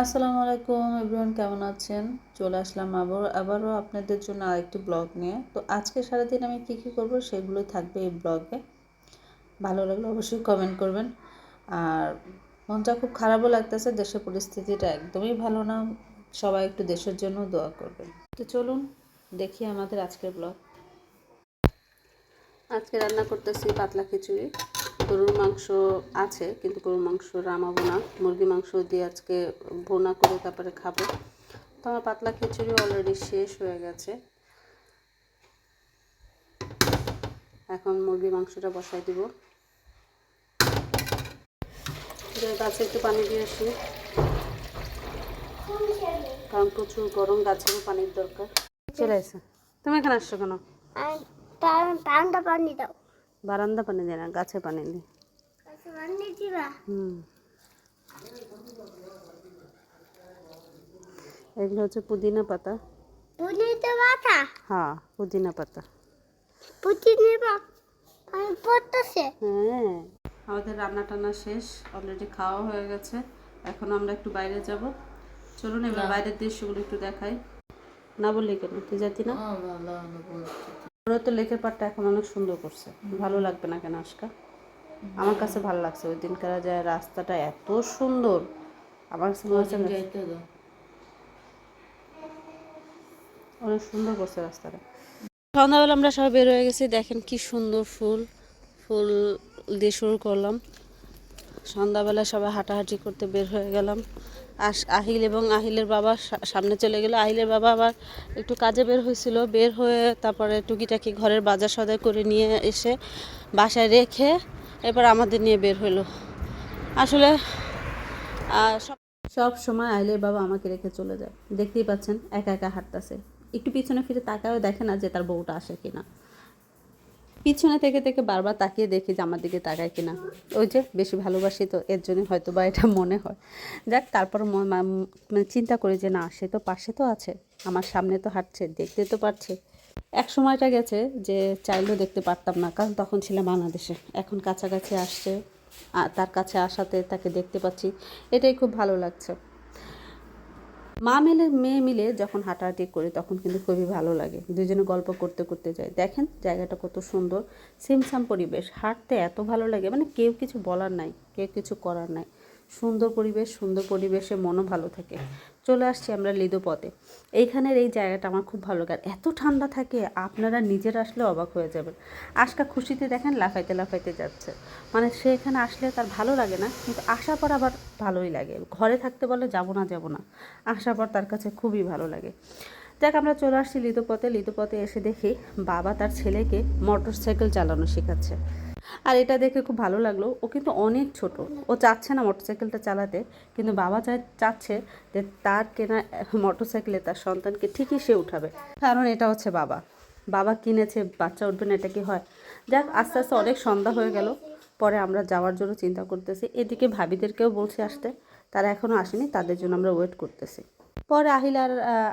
আসসালামু আলাইকুম এভরিওয়ান, কেমন আছেন? চলে আসলাম আবার, আবারও আপনাদের জন্য আরেকটি ব্লগ নিয়ে। তো আজকে সারাদিন আমি কী কী করব সেগুলোই থাকবে এই ব্লগে। ভালো লাগলে অবশ্যই কমেন্ট করবেন। আর মনটা খুব খারাপও লাগতেছে, দেশের পরিস্থিতিটা একদমই ভালো না। সবাই একটু দেশের জন্য দোয়া করবেন। তো চলুন দেখি আমাদের আজকের ব্লগ। আজকে রান্না করতেছি পাতলা খিচুড়ি। গরুর মাংস আছে, কিন্তু গরুর মাংস রামাবো না। মুরগি মাংস দিয়ে আজকে ভোনা করে তারপরে খাব। তো আমার পাতলা খিচুড়ি অলরেডি শেষ হয়ে গেছে। এখন মুরগি মাংসটা বসাই দিব। গাছে একটু পানি দিয়ে আসি। কারণ প্রচুর গরম, গাছেরও পানির দরকার। চলে এসে। তুমি এখানে আসছো কেন? পানি দাও। বারান্দা পানি দেয় না গাছে পানি দিই পানি দিবা? হুম। এগুলো হচ্ছে পুদিনা পাতা। হ্যাঁ পুদিনা পাতা। পুতি নেবা হ্যাঁ। আমাদের রান্না টান্না শেষ অলরেডি খাওয়া হয়ে গেছে। এখন আমরা একটু বাইরে যাব। চলুন এবার বাইরের দৃশ্যগুলো একটু দেখাই। না বললি কেন? তুই যাতি না? ওরা তো লেকের পাড়টা এখন অনেক সুন্দর করছে। ভালো লাগবে না কেন আজকা আমার কাছে ভালো লাগছে। ওই দিনকার যায় রাস্তাটা এত সুন্দর। আমার কাছে মনে হচ্ছে অনেক সুন্দর করছে রাস্তাটা। সন্ধ্যাবেলা আমরা সবাই বের হয়ে গেছি। দেখেন কি সুন্দর ফুল। ফুল দিয়ে শুরু করলাম। সন্ধ্যাবেলা সবাই হাঁটাহাঁটি করতে বের হয়ে গেলাম। আহিল এবং আহিলের বাবা সামনে চলে গেল। আহিলের বাবা আবার একটু কাজে বের হয়েছিল। বের হয়ে তারপরে টুকিটাকি ঘরের বাজার সদাই করে নিয়ে এসে বাসায় রেখে এবার আমাদের নিয়ে বের হলো। আসলে সব সময় আইলের বাবা আমাকে রেখে চলে যায়। দেখতেই পাচ্ছেন, একা একা হাঁটতেছে। একটু পিছনে ফিরে তাকায়ও দেখে না যে তার বউটা আসে কিনা। পিছনে থেকে থেকে বারবার তাকিয়ে দেখি যে আমার দিকে তাকায় কিনা। ওই যে বেশি ভালোবাসি তো এর জন্য হয়তো বা এটা মনে হয়। যাক, তারপর মানে চিন্তা করি যে না, সে তো পাশে তো আছে, আমার সামনে তো হাঁটছে, দেখতে তো পারছে। এক সময়টা গেছে যে চাইলেও দেখতে পারতাম না, কারণ তখন ছিলাম বাংলাদেশে। এখন কাছাকাছি আসছে তার কাছে আসাতে তাকে দেখতে পাচ্ছি। এটাই খুব ভালো লাগছে। মা মিলে, মেয়ে মিলে যখন হাঁটাহাঁটি করি তখন কিন্তু খুবই ভালো লাগে। দুজনে গল্প করতে করতে যাই। দেখেন জায়গাটা কত সুন্দর। সিমসাম পরিবেশ। হাঁটতে এত ভালো লাগে মানে কেউ কিছু বলার নাই, কেউ কিছু করার নাই। সুন্দর পরিবেশ, সুন্দর পরিবেশে মনও ভালো থাকে। চলে আসছি আমরা লিদো পথে। এইখানের এই জায়গাটা আমার খুব ভালো লাগে। এত ঠান্ডা থাকে, আপনারা নিজের আসলে অবাক হয়ে যাবেন। আজকা খুশিতে দেখেন, লাফাইতে লাফাইতে যাচ্ছে। মানে সে এখানে আসলে তার ভালো লাগে না, কিন্তু আসার পর আবার ভালোই লাগে। ঘরে থাকতে বলে যাব না যাব না। আসার পর তার কাছে খুবই ভালো লাগে। দেখ আমরা চলে আসছি লিদোপথে লিদোপথে এসে দেখি বাবা তার ছেলেকে মোটর সাইকেল চালানো শেখাচ্ছে। আর এটা দেখে খুব ভালো লাগল। ও কিন্তু অনেক ছোট। ও চাচ্ছে না মোটরসাইকেলটা চালাতে, কিন্তু বাবা চাই চাচ্ছে যে তার কেনা মোটরসাইকেলে তার সন্তানকে ঠিকই সে উঠাবে। কারণ এটা হচ্ছে বাবা। বাবা কিনেছে, বাচ্চা উঠবে না, এটা কি হয়? যাক, আস্তে আস্তে অনেক সন্ধ্যা হয়ে গেল। পরে আমরা যাওয়ার জন্য চিন্তা করতেছি। এদিকে ভাবিদেরকেও বলছি আসতে। তারা এখনও আসেনি, তাদের জন্য আমরা ওয়েট করতেছি। পরে আহিল আর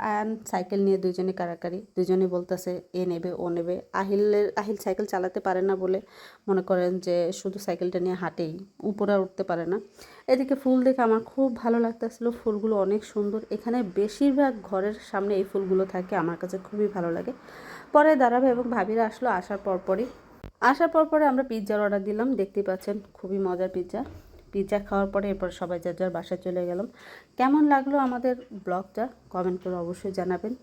আয়ান সাইকেল নিয়ে দুজনে কারাকারি। দুজনে বলতেছে, এ নেবে, ও নেবে। আহিলের, আহিল সাইকেল চালাতে পারে না বলে মনে করেন যে শুধু সাইকেলটা নিয়ে হাঁটেই, উপরে উঠতে পারে না। এদিকে ফুল দেখে আমার খুব ভালো লাগতেছিল, ফুলগুলো অনেক সুন্দর। এখানে বেশিরভাগ ঘরের সামনে এই ফুলগুলো থাকে, আমার কাছে খুবই ভালো লাগে। পরে দাঁড়াবে এবং ভাবিরা আসলো, আসার পরপরই। আসার পর পরে আমরা পিৎজার অর্ডার দিলাম, দেখতেই পাচ্ছেন খুবই মজার পিৎজা। পিৎজা খাওয়ার পরে এরপর সবাই যার যার বাসায় চলে গেলাম। কেমন লাগল আমাদের ব্লগটা? কমেন্ট করে অবশ্যই জানাবেন।